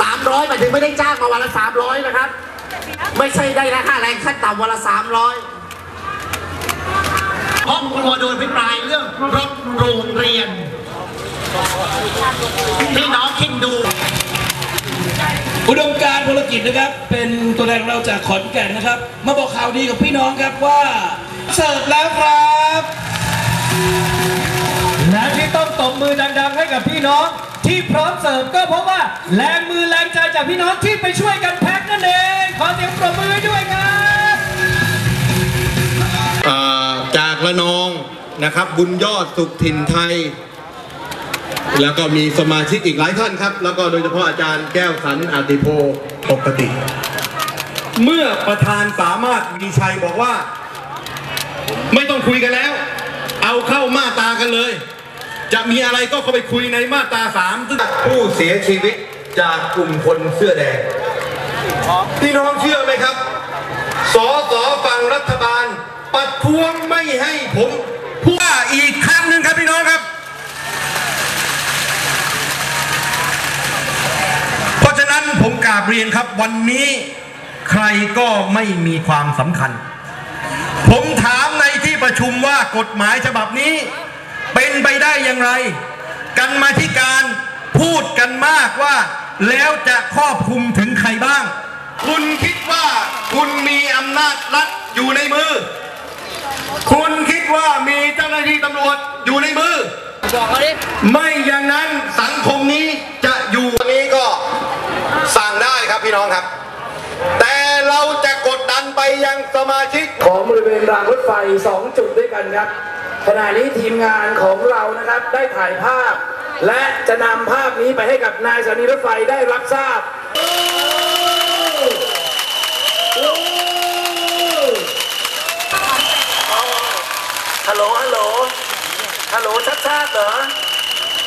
สามร้อยหมายถึงไม่ได้จ้างมาวันละสามร้อยนะครับ ไม่ใช่ได้ราคาแรงขั้นต่ำวันละสามร้อยห้องครัวโดยพิปรายเรื่องรถโรงเรียนพี่น้องคิดดู อุดมการณ์พลกิจนะครับ เป็นตัวแทนของเราจากขอนแก่นนะครับ มาบอกข่าวดีกับพี่น้องครับว่าเสิร์ฟแล้วครับ และที่ต้องตบมือดังๆให้กับพี่น้องที่พร้อมเสิร์ฟก็เพราะว่าแรงมือแรงใจจากพี่น้องที่ไปช่วยกันแพ็คนั่นเองขอเสียงปรบมือด้วยครับอ่าจากระนองนะครับ บุญยอดสุขถิ่นไทย แล้วก็มีสมาชิกอีกหลายท่านครับ แล้วก็โดยเฉพาะอาจารย์แก้วสันอาติโพปกติ เมื่อประธานสามารถมีชัยบอกว่า ไม่ต้องคุยกันแล้ว เอาเข้ามาตากันเลย จะมีอะไรก็เข้าไปคุยในมาตาสามผู้เสียชีวิตจากกลุ่มคนเสื้อแดงพี่น้องเชื่อไหมครับ สอสอฝั่งรัฐบาลปัดท้วงไม่ให้ผมพูดอีกครั้งหนึ่งครับพี่น้องครับ เพราะฉะนั้นผมกราบเรียนครับวันนี้ใครก็ไม่มีความสำคัญ ผมถาม ประชุมว่ากฎหมายฉบับนี้ เป็นไปได้อย่างไร กันมาธิการพูดกันมากว่า แล้วจะครอบคลุมถึงใครบ้าง คุณคิดว่าคุณมีอำนาจรัฐอยู่ในมือ คุณคิดว่ามีเจ้าหน้าที่ตำรวจอยู่ในมือไม่อย่างนั้นสังคมนี้จะอยู่นี้ก็สั่งได้ครับพี่น้องครับ แต่เราจะ ไปยังสมาชิกของบริเวณรางรถไฟ 2 จุดด้วยกันครับขณะนี้ทีมงานของเรานะครับได้ถ่ายภาพ และจะนำภาพนี้ไปให้กับนายสถานีรถไฟได้รับทราบฮัลโหลฮัลโหลฮัลโหลชัดชาติเหรอ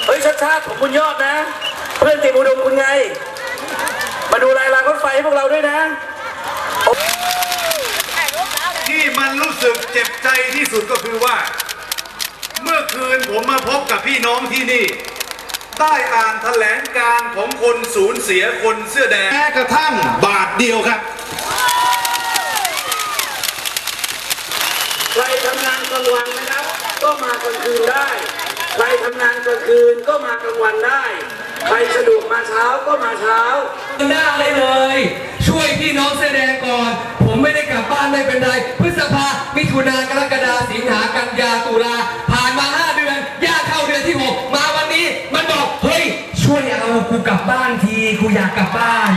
เฮ้ยชัดชาติผมคุณยอดนะ เพื่อนติมอุดมคุณไง มาดูรายรางรถไฟให้พวกเราด้วยนะ ที่มัน รู้สึกเจ็บใจที่สุดก็คือว่า เมื่อคืนผมมาพบกับพี่น้องที่นี่ ได้อ่านแถลงการณ์ของคนสูญเสียคนเสื้อแดงแม้กระทั่งบาทเดียวครับใครทำงานกลางวันนะครับ ก็มากลางคืนได้ ใครทำงานกลางคืนก็มากลางวันได้ ใครสะดวกมาเช้าก็มาเช้าหน้าเลยเลยช่วย บ้านที กูอยากกลับบ้าน